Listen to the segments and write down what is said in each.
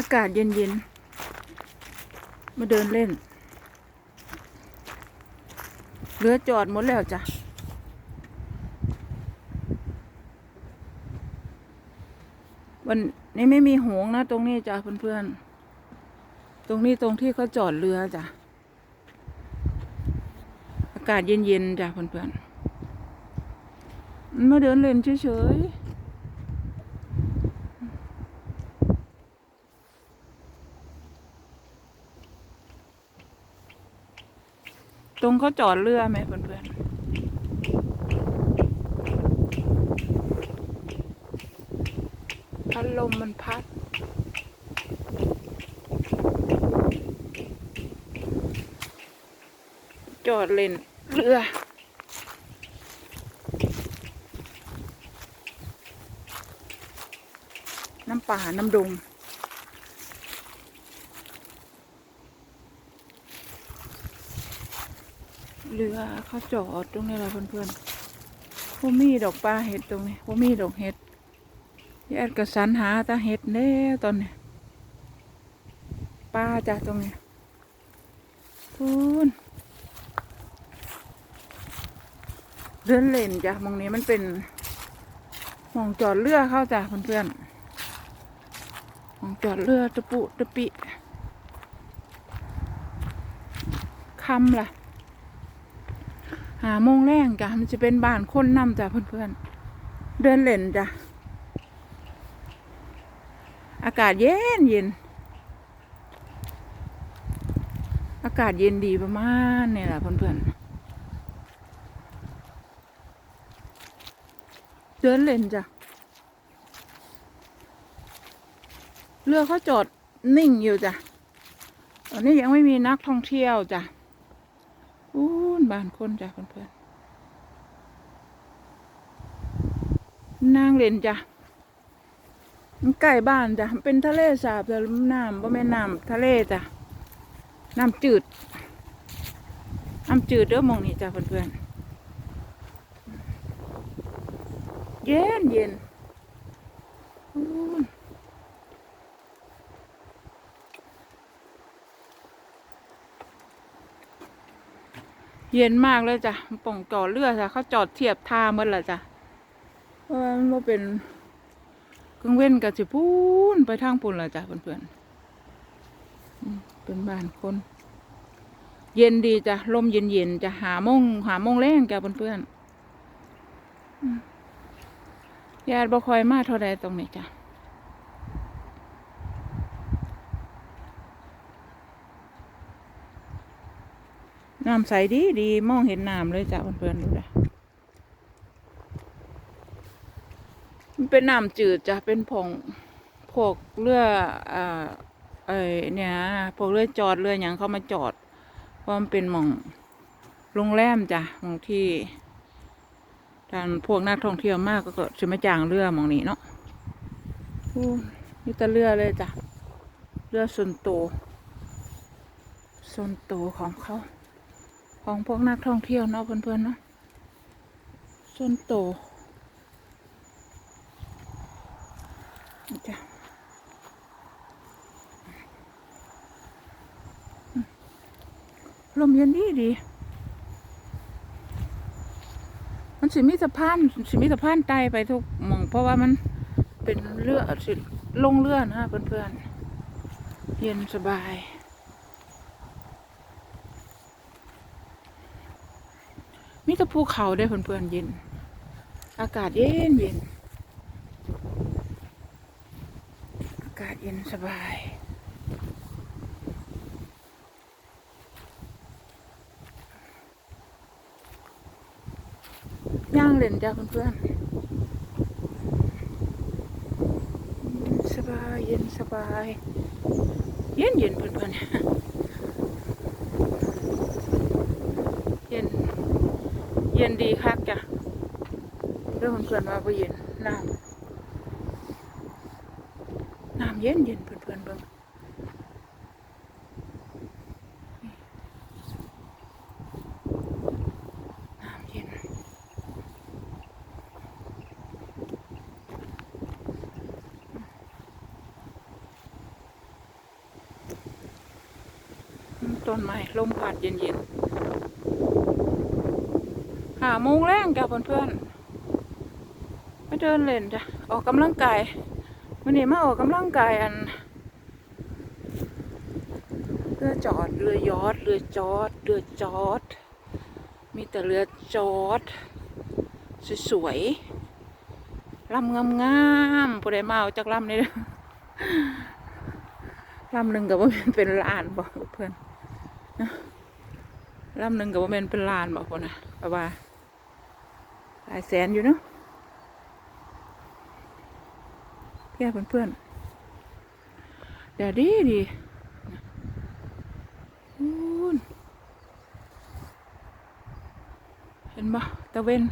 อากาศเย็นๆ มาเดินเล่น เรือจอดหมดแล้วจ้ะ วันนี้ไม่มีหงนะ ตรงนี้จ้ะเพื่อนๆ ตรงนี้ตรงที่เขาจอดเรือจ้ะ อากาศเย็นๆจ้ะเพื่อนๆ มาเดินเล่นเฉยๆ ตรงเขาจอดเรือไหมเพื่อนๆพัดลมมันพัด จอดเล่นเรือน้ำป่า น้ำดง เรือเขาจอดตรงนี้แหละเพื่อนๆพวมีดอกปลาเห็ดตรงนี้พวมีดอกเห็ดแยกกระสันหาตาเห็ดแน่ตอนนี้ปลาจ้ะตรงนี้พูนเดินเล่นจ้ะมองนี้มันเป็นหมองจอดเรือเข้าจ้ะเพื่อนๆหมองจอดเรือตะปุตะปิคำล่ะ หาโมงแรงจ้ะมันจะเป็นบ้านคนนำจ้ะเพื่อนๆ เดินเล่นจ้ะ อากาศเย็นเย็น อากาศเย็นดีประมาณนี่แหละเพื่อนๆ เดินเล่นจ้ะ เรือเขาจอดนิ่งอยู่จ้ะตอนนี้ยังไม่มีนักท่องเที่ยวจ้ะ อู้นบ้านคนจ้ะเพื่อนๆนางเล่นจ้ะมันใกล้บ้านจ้ะเป็นทะเลสาบแต่น้ำบ่แม่นน้ำทะเลจ้ะน้ำจืดน้ำจืดเด้อมองนี้จ้ะเพื่อนๆเย็นเย็นอู้ เย็นมากเลยจ้ะป่องจอดเรือจ้ะเขาจอดเทียบท่าหมดและจ้ะเพราะว่ามันบ่เป็นกลางเว้นกับสิพูนไปทางปุ่นละจ้ะเพื่อนๆเป็นบ้านคน เย็นดีจ้ะลมเย็นๆจะหามงหามงแรงจ้ะเพื่อนๆญาติบ่คอยมาเท่าใดตรงนี้จ้ะ น้ำใสดีดีมองเห็นน้ำเลยจ้ะเพื่อนๆดูเลยมันเป็นน้ำจืดจ้ะเป็นผงพวกเรืออ่าเอ้เนี่ยพวกเรือจอดเรืออย่างเขามาจอดเพราะมันเป็นหม่องโรงแรมจ้ะหม่องที่ทานพวกนักท่องเที่ยวมากก็เกิดชิมาจางเรือหมองนี้เนาะอู้นี่ต่เรือเลยจ้ะ เรือส่วนโตวส่วนโตวของเขา ของพวกนักท่องเที่ยวเนาะเพื่อนๆเนาะส่วนโตจ้ะลมเย็นดีดี มันสิมีสะพานสิมีสะพานไตไปทุกหมอง เพราะว่ามันเป็นเรือสิลงเรือนะเพื่อนๆ เย็นสบาย มีแต่ภูเขาได้อเพื่อนๆเย็น อากาศเย็นเย็นอากาศเย็นสบายย่างเล่นจ้าเพื่อนๆสบายเย็นสบาย เย็นเย็นเพื่อนๆ เย็นดีคักจ้ะเรื่องเพื่อนมาบ่เย็นน้ำน้ำเย็นเย็นเพื่อนเพื่อนเบิ่งต้นไม้ลมพัดเย็นๆาโมงแรงจ้ะเพื่อนๆมาเดินเล่นจ้ะ ออกกำลังกายวันนี้มาออกกำลังกายอันเรือจอด เรือยอด เรือจอด เรือจอด มีแต่เรือจอด สวยๆลำงามๆผู้ใดมาเอาจากลำนี้เด้อลำหนึ่งกับว่าเป็นเป็นลานบอกเพื่อนลำหนึ่งกับว่าเป็นเป็นลานบอกคนนะปลว่า หลายแสนอยู่เนาะเพื่อนเพื่อนๆเดี๋ยวดีดีอู้นเห็นปะตะเวน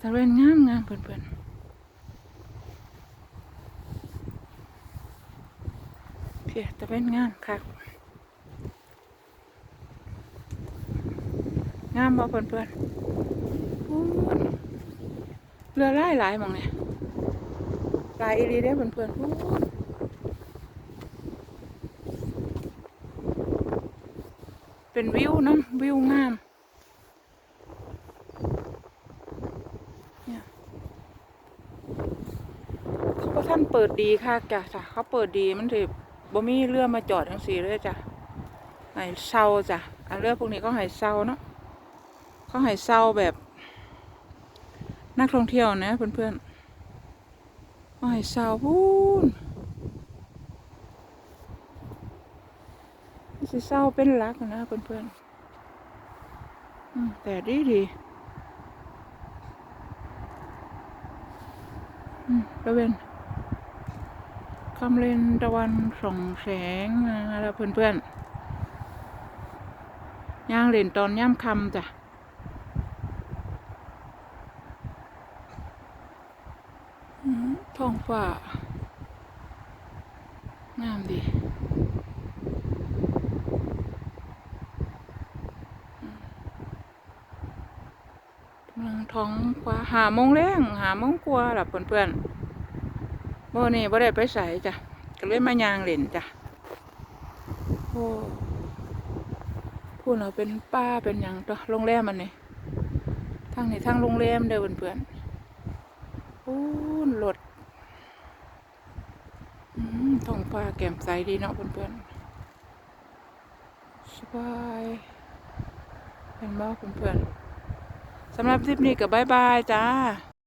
ตะเวนงามงามเพื่อนๆ เพียตะเวนงามคักงามบ่เพื่อนเพื่อนๆเรือไล่หลายมองเนี่ยลายอีรีได้เพื่อนเพื่อนๆเป็นวิวน้ำวิวงามเขาก็ท่านเปิดดีค่ะจ้ะจ้ะเขาเปิดดีมันถือ บ่มีเรือมาจอดทั้งสี่เลยจ้ะให้เศร้าจ้ะอันเรือพวกนี้ก็ให้เศร้าเนาะเขาให้เศร้าแบบ นักท่องเที่ยวนะเพื่อนๆเขาให้เศร้าพูนสิเศร้าเป็นหลักนะเพื่อนๆอืมแต่ดีดีอืมก็เป็น คำเลนตะวันส่องแสงนะแล้วเพื่อนๆย่างเลนตอนย่ำคำจ้ะท้องฟ้างามดีกำลังท้องฟ้าหามงแรงหามงกลัวาล่ะเพื่อนๆ โมนี่บ่ได้ไปใส่จ้ะก็เลยมายางเล่นจ้ะโอ้พูดเราเป็นป้าเป็นยังตัวโรงแรมมันนี่ทางนี้ทางโรงแรมเด้อเพื่อนๆพูนรถอืมท้องฟ้าแก้มใสดีเนาะเพื่อนๆสบายเป็นบ้าเพื่อนๆสำหรับทริปนี้ก็บายบายจ้า